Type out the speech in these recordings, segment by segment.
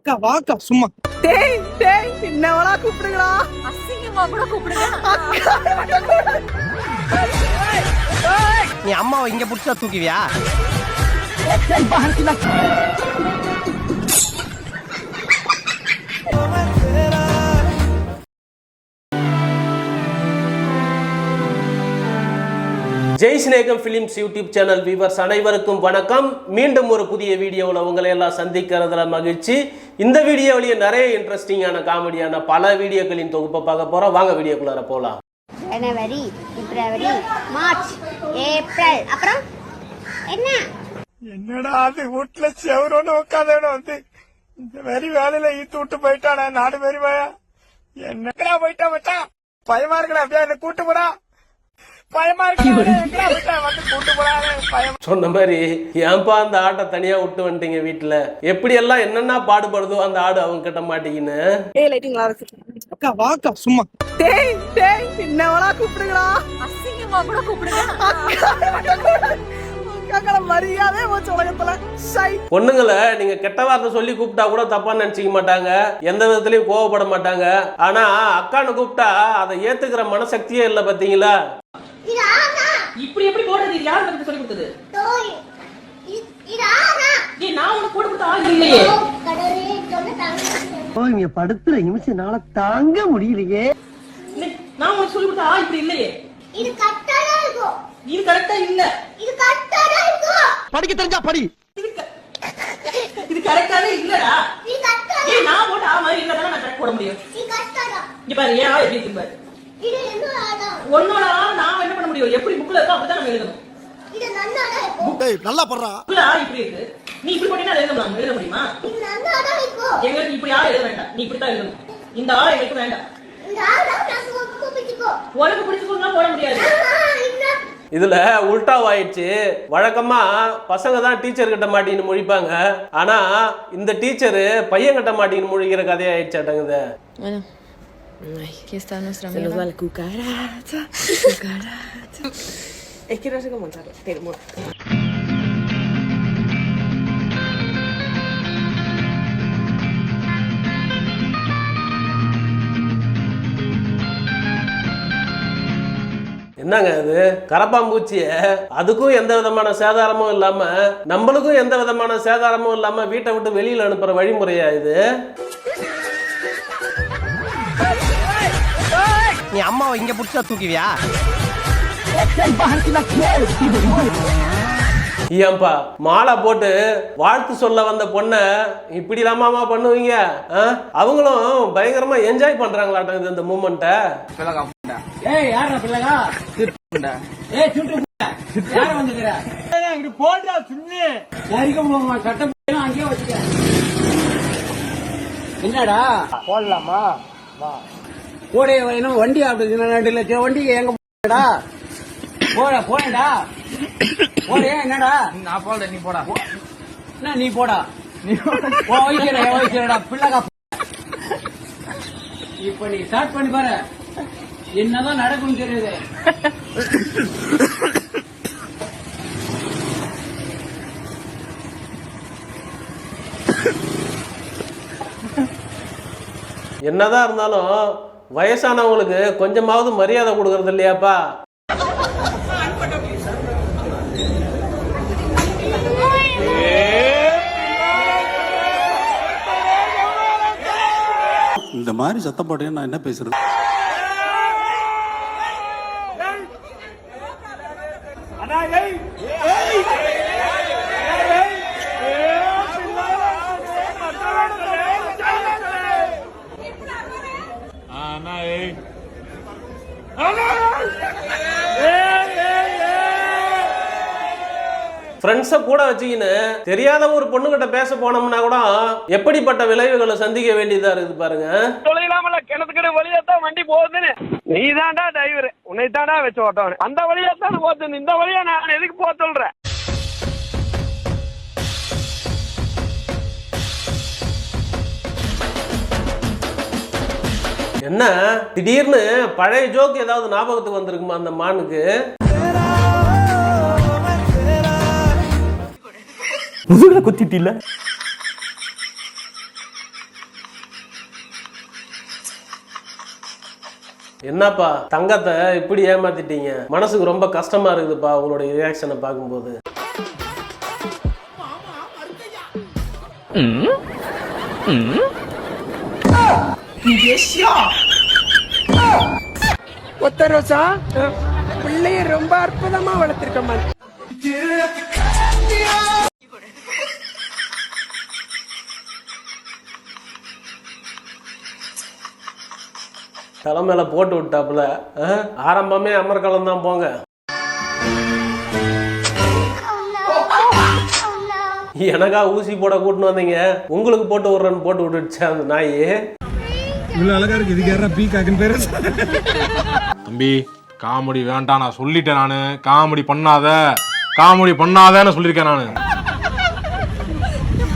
அக்கா வாக்கா சும்மா டேய் டேய் என்னவளா கூப்பிடுங்களா அசிங்கமா கூட கூப்பிடுங்க நீ அம்மாவை இங்க புடிச்சா தூக்குவியா ஜெய் சிநேகம் ஃபிலிம்ஸ் யூடியூப் சேனல் வியூவர்ஸ் அனைவருக்கும் வணக்கம். மீண்டும் ஒரு புதிய வீடியோவில் உங்களை எல்லாம் சந்திக்கிறதுல மகிழ்ச்சி. இந்த வீடியோவிலேயே நிறைய இன்ட்ரெஸ்டிங்கான காமெடியான பல வீடியோக்களின் தொகுப்பை பார்க்க போகிறோம் வாங்க வீடியோக்குள்ளார போகலாம் ஜனவரி பிப்ரவரி மார்ச் ஏப்ரல் அப்புறம்? என்ன? என்னடா அது? வீட்டுல செவரோன்னு உட்காந்தவன வந்து? இந்த மாதிரி வேலையில ஈத்து விட்டு போயிட்டானே நாடு பயா? என்னடா போயிட்டா மச்சான்? பயமா இருக்கடா அப்படியே என்ன கூட்டு போடா. பயமா சொன்ன மாதிரி ஏன்பா அந்த ஆட்டை தனியாக விட்டு வந்துட்டீங்க வீட்டில்? எப்படியெல்லாம் என்னென்ன பாடுபடுதோ அந்த ஆடு அவங்க கிட்ட மாட்டீங்கன்னு அக்கா வாக்கா சும்மா. டேய் டேய் என்னவளா கூப்பிடுங்களா அசிங்கமா கூட கூப்பிடுங்க. அக்காக்கள மரியாதை போச்சு உலகத்துல. சை. பொண்ணுங்களை நீங்க கெட்ட வார்த்தை சொல்லி கூப்பிட்டா கூட தப்பா நினைச்சுக்க மாட்டாங்க. எந்த விதத்திலயும் கோவப்பட மாட்டாங்க. ஆனா அக்கான்னு கூப்பிட்டா அதை ஏத்துக்கிற மனசக்தியே இல்லை பாத்தீங்களா? இப்படி எப்படி போடுறது? இது யார் எனக்கு சொல்லி கொடுத்தது? தோய் இது இது ஆனா. ஏய் நான் உனக்கு போட்டு கொடுத்த ஆள் இல்லையே. கடவுளே சொன்ன தாங்க இங்க படுத்துற நிமிஷம் தாங்க முடியலையே. இல்லை, நான் உனக்கு சொல்லி கொடுத்த ஆள் இப்படி இல்லையே. இது கரெக்டாடா இருக்கும் இது கரெக்டா இல்ல. இது கரெக்டாடா இருக்கும் படிக்க தெரிஞ்சா படி. இது க- இது கரெக்டாவே இல்லடா. இது கரெக்டாடா ஏய் நான் போட்ட ஆ மாதிரி இல்ல நான் கரெக்ட் போட முடியும். இது கரெக்டாடா இங்க பாரு ஏன் ஆள் எப்படி இருக்கு பாரு இது என்ன ஆடா உன்னோட ஆள்? முடியும் எப்படி புக்ல இருக்கோ அப்படிதான் நம்ம எழுதணும். இது நன்னாடா இருக்கும் நல்லா படுறா. புக்ல ஆ இப்படி இருக்கு. நீ இப்படி போட்டீங்கன்னா அதை எழுத முடியுமா? எழுத முடியுமா? இது நன்னாடா இருக்கும் எங்களுக்கு இப்படி ஆள் எழுத வேண்டாம். நீ இப்படித்தான் எழுதணும். இந்த ஆள் எங்களுக்கு வேண்டாம். இந்த ஆடா நான் சும்மா கூப்பிட்டுக்கோ உனக்கு பிடிச்சிக்கணும் போட முடியாது. இன்னும் இதுல உல்டாவாயிடுச்சு. வழக்கமா பசங்க தான் டீச்சர் கிட்ட மாட்டின்னு முழிப்பாங்க. ஆனா இந்த டீச்சரு பையன் கிட்ட மாட்டின்னு முழிக்கிற கதையாயிடுச்சாட்டங்குது Bueno. Ay, aquí está nuestra amiga. la cucaracha, cucaracha. Es que no sé cómo montarlo. Pero bueno. என்னங்க அது கரப்பாம்பூச்சிய அதுக்கும் எந்த விதமான சேதாரமும் இல்லாம நம்மளுக்கும் எந்த விதமான சேதாரமும் இல்லாம வீட்டை விட்டு வெளியில அனுப்புற வழிமுறையா இது நீ அம்மாவை இங்க புடிச்சா தூக்குவியா? ஏன்பா மாலை போட்டு வாழ்த்து சொல்ல வந்த பொண்ணை இப்படி இல்லாமாமா பண்ணுவீங்க? ஆ? அவங்களும் பயங்கரமா என்ஜாய் பண்றாங்களாட்டம் இந்த மூமெண்ட்டை என்னடா? போடலாமா? போடே என்ன வண்டி அப்படி ரெண்டு லட்சம் வண்டி எங்க போடா போட போடா போடே என்னடா? நான் போட நீ போடா. என்ன நீ போடா? நீ ஓய்க்கிறா ஓய்க்கிறடா பிள்ளைகா இப்ப நீ ஸ்டார்ட் பண்ணி பாரு. என்னதான் நடக்கும் தெரியுது. என்னதான் இருந்தாலும் வயசானவங்களுக்கு கொஞ்சமாவது மரியாதை கொடுக்கறது இல்லையாப்பா? இந்த மாதிரி சத்தம் போட்டேன் நான் என்ன பேசுறது? ஃப்ரெண்ட்ஸை கூட வச்சுக்கின்னு தெரியாத ஒரு பொண்ணுகிட்ட பேச போனோம்னா கூட எப்படிப்பட்ட விளைவுகளை சந்திக்க வேண்டியதா இருக்குது பாருங்க. தொலைலாமல கிணத்துக்கிட்ட வழியா தான் வண்டி போகுதுன்னு. நீ தான்டா டிரைவர் உன்னை தான்டா வச்சு ஓட்டவனு அந்த வழியா தான் போகுது இந்த வழியா நான் எதுக்கு போக சொல்றேன்? என்ன? திடீர்னு பழைய ஜோக் ஏதாவது ஞாபகத்துக்கு வந்திருக்குமா அந்த மானுக்கு? முதுகில் குத்திட்டில்ல? என்னப்பா தங்கத்தை இப்படி ஏமாத்திட்டீங்க? மனசுக்கு ரொம்ப கஷ்டமா இருக்குதுப்பா உங்களோட ரியாக்ஷனை பார்க்கும்போது. ஒத்த ரோசா பிள்ளைய ரொம்ப அற்புதமா வளர்த்திருக்கம்மா தலை மேல போட்டு விட்டாப்புல. ஆ? ஆரம்பமே அமர்கலம் தான் போங்க. எனக்கா ஊசி போட கூட்டின்னு வந்தீங்க. உங்களுக்கு போட்டு விட்றேன்னு போட்டு விட்டுடுச்சு அந்த நாய். இவ்வளவு அழகா இருக்கு. இதுக்கு யாரா பீ காக்குன்னு பேரு? தம்பி காமெடி வேண்டாம். நான் சொல்லிட்டேன் நானு. காமெடி பண்ணாத. காமெடி பண்ணாதேன்னு சொல்லியிருக்கேன் நானு.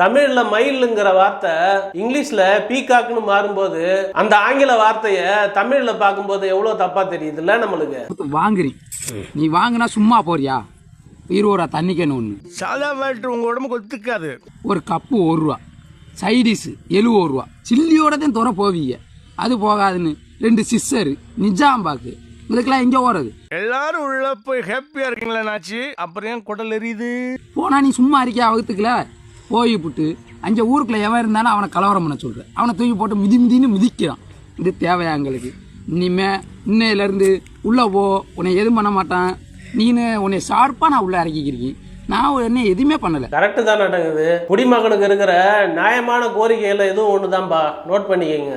தமிழ்ல மயிலுங்கிற வார்த்தை இங்கிலீஷ்ல பீகாக்னு மாறும்போது அந்த ஆங்கில வார்த்தைய தமிழ்ல பார்க்கும்போது எவ்வளவு தப்பா தெரியுதுல்ல நம்மளுக்கு? வாங்குறி. நீ வாங்கினா சும்மா போறியா? இருபது ரூபா தண்ணி கேனு ஒன்று சாதா மேட்ரு உங்க உடம்புக்கு ஒத்துக்காது. ஒரு கப்பு ஒரு ரூபா. சைடிஸ் எழுபது ரூபா. சில்லியோட தான் துற போவீங்க. அது போகாதுன்னு. ரெண்டு சிஸ்ஸரு. நிஜாம்பாக்கு இதுக்கெல்லாம் எங்கே ஓடுறது எல்லாரும் உள்ள போய் ஹாப்பியா இருக்கீங்களா நாச்சி. அப்புறம் ஏன் குடல் எரியுது? போனா நீ சும்மா இருக்கியா வகுத்துக்கல? போய் புட்டு அங்கே ஊருக்குள்ள எவன் இருந்தாலும் அவனை கலவரம் பண்ண சொல்கிறேன் அவனை தூக்கி போட்டு மிதி மிதின்னு மிதிக்கிறான். இது தேவையா எங்களுக்கு? இனிமே இன்னையிலேருந்து உள்ளே போ உன்னை எதுவும் பண்ண மாட்டான். நீனு உன்னை ஷார்ப்பாக நான் உள்ளே இறக்கிக்கிறீங்க நான் என்ன எதுவுமே பண்ணலை. கரெக்டு தான் நடக்குது. குடிமகனுக்கு இருக்கிற நியாயமான கோரிக்கையில எதுவும் ஒண்ணுதான்பா? நோட் பண்ணிக்கங்க.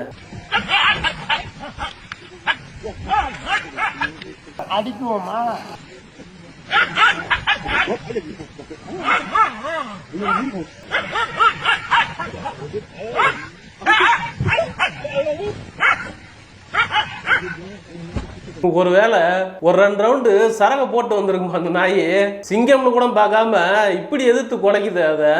அடிக்குவோமா? ஒருவேளை ஒரு ரெண்டு ரவுண்டு சரக போட்டு வந்திருக்குமா அந்த நாய்? சிங்கம்னு கூட பார்க்காம இப்படி எதிர்த்து குலைக்குது அதை.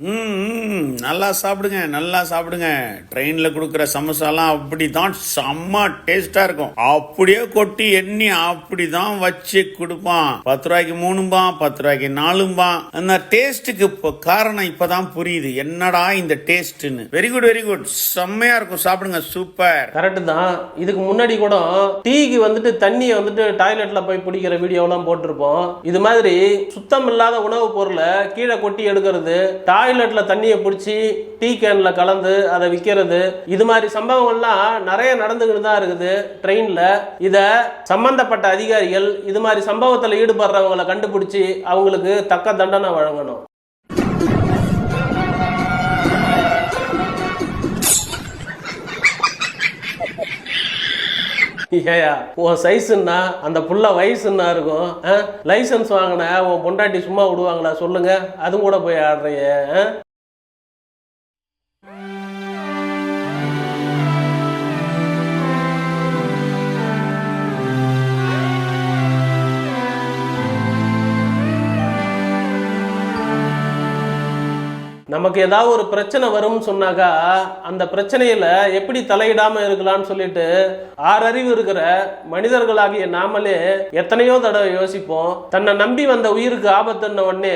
ம் நல்லா சாப்பிடுங்க நல்லா சாப்பிடுங்க. ட்ரெயினில் கொடுக்குற சமோசாலாம் அப்படி தான் செம்ம டேஸ்ட்டாக இருக்கும். அப்படியே கொட்டி எண்ணி அப்படிதான் வச்சு கொடுப்பான். பத்து ரூபாய்க்கு மூணும்பான் பத்து ரூபாய்க்கு நாலும்பான் அந்த டேஸ்ட்டுக்கு இப்போ காரணம் இப்போ தான் புரியுது. என்னடா இந்த டேஸ்ட்டுன்னு வெரி குட் வெரி குட் செம்மையாக இருக்கும். சாப்பிடுங்க. சூப்பர் கரெக்டு தான். இதுக்கு முன்னாடி கூட டீக்கு வந்துட்டு தண்ணியை வந்துட்டு டாய்லெட்டில் போய் பிடிக்கிற வீடியோலாம் போட்டிருப்போம். இது மாதிரி சுத்தம் இல்லாத உணவுப் பொருளை கீழே கொட்டி எடுக்கிறது டாய்லெட்ல தண்ணியை பிடிச்சி டீ கேன்ல கலந்து அதை விற்கிறது இது மாதிரி சம்பவங்கள்லாம் நிறைய நடந்துக்கிட்டு தான் இருக்குது ட்ரெயின்ல. இத சம்பந்தப்பட்ட அதிகாரிகள் இது மாதிரி சம்பவத்தில் ஈடுபடுறவங்களை கண்டுபிடிச்சி அவங்களுக்கு தக்க தண்டனை வழங்கணும். ஏயா உன் சைஸுன்னா அந்த புள்ள வயசுன்னா இருக்கும்? லைசன்ஸ் வாங்கின உன் பொண்டாட்டி சும்மா விடுவாங்களா? சொல்லுங்க. அதுவும் கூட போய் ஆடுறீங்க நமக்கு ஏதாவது ஒரு பிரச்சனை வரும்னு சொன்னாக்கா அந்த பிரச்சனையில் எப்படி தலையிடாமல் இருக்கலாம்னு சொல்லிட்டு ஆறறிவு இருக்கிற மனிதர்களாகிய நாமளே எத்தனையோ தடவை யோசிப்போம். தன்னை நம்பி வந்த உயிருக்கு ஆபத்துன்ன உடனே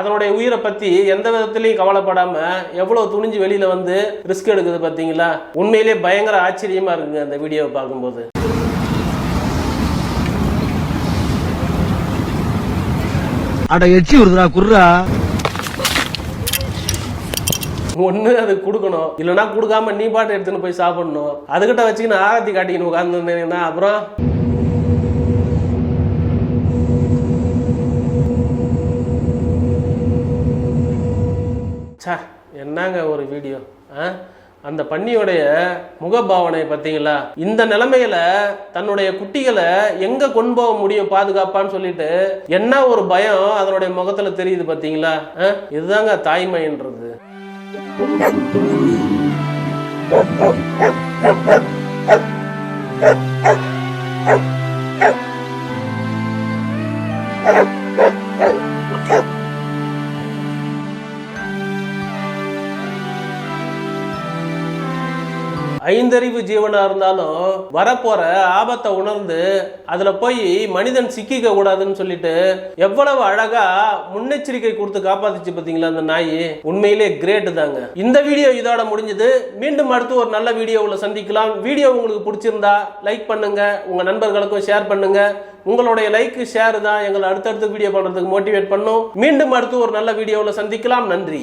அதனுடைய உயிரை பற்றி எந்த விதத்திலையும் கவலைப்படாமல் எவ்வளோ துணிஞ்சு வெளியில் வந்து ரிஸ்க் எடுக்குது பார்த்தீங்களா உண்மையிலே பயங்கர ஆச்சரியமாக இருக்குங்க அந்த வீடியோவை பார்க்கும்போது. அட எச்சி வருதுடா குர்ரா ஒன்று அது கொடுக்கணும். இல்லைன்னா கொடுக்காம நீ பாட்டு எடுத்துன்னு போய் சாப்பிடணும். அதுக்கிட்ட வச்சுக்கின்னு ஆரத்தி காட்டிக்கின்னு உட்காந்துருந்தேன்னா அப்புறம்? சா என்னங்க ஒரு வீடியோ? ஆ? அந்த பன்னியுடைய முகபாவனை பார்த்தீங்களா? இந்த நிலைமையில தன்னுடைய குட்டிகளை எங்க கொண்டு போக முடியும் பாதுகாப்பான்னு சொல்லிட்டு என்ன ஒரு பயம் அதனுடைய முகத்துல தெரியுது பார்த்தீங்களா? ஆ? இதுதாங்க தாய்மைன்றது. Thank you. ஐந்தறிவு ஜீவனா இருந்தாலும் வரப்போற ஆபத்தை உணர்ந்து அதுல போய் மனிதன் சிக்கிக்க கூடாதுன்னு சொல்லிட்டு எவ்வளவு அழகா முன்னெச்சரிக்கை கொடுத்து காப்பாத்துச்சு பாத்தீங்களா அந்த நாய்? உண்மையிலே கிரேட் தாங்க. இந்த வீடியோ இதோட முடிஞ்சது. மீண்டும் அடுத்து ஒரு நல்ல வீடியோவில் சந்திக்கலாம். வீடியோ உங்களுக்கு பிடிச்சிருந்தா லைக் பண்ணுங்க. உங்க நண்பர்களுக்கும் ஷேர் பண்ணுங்க. உங்களுடைய லைக் ஷேர் தான் எங்களை அடுத்தடுத்த வீடியோ பண்றதுக்கு மோட்டிவேட் பண்ணும். மீண்டும் அடுத்து ஒரு நல்ல வீடியோவில் சந்திக்கலாம். நன்றி.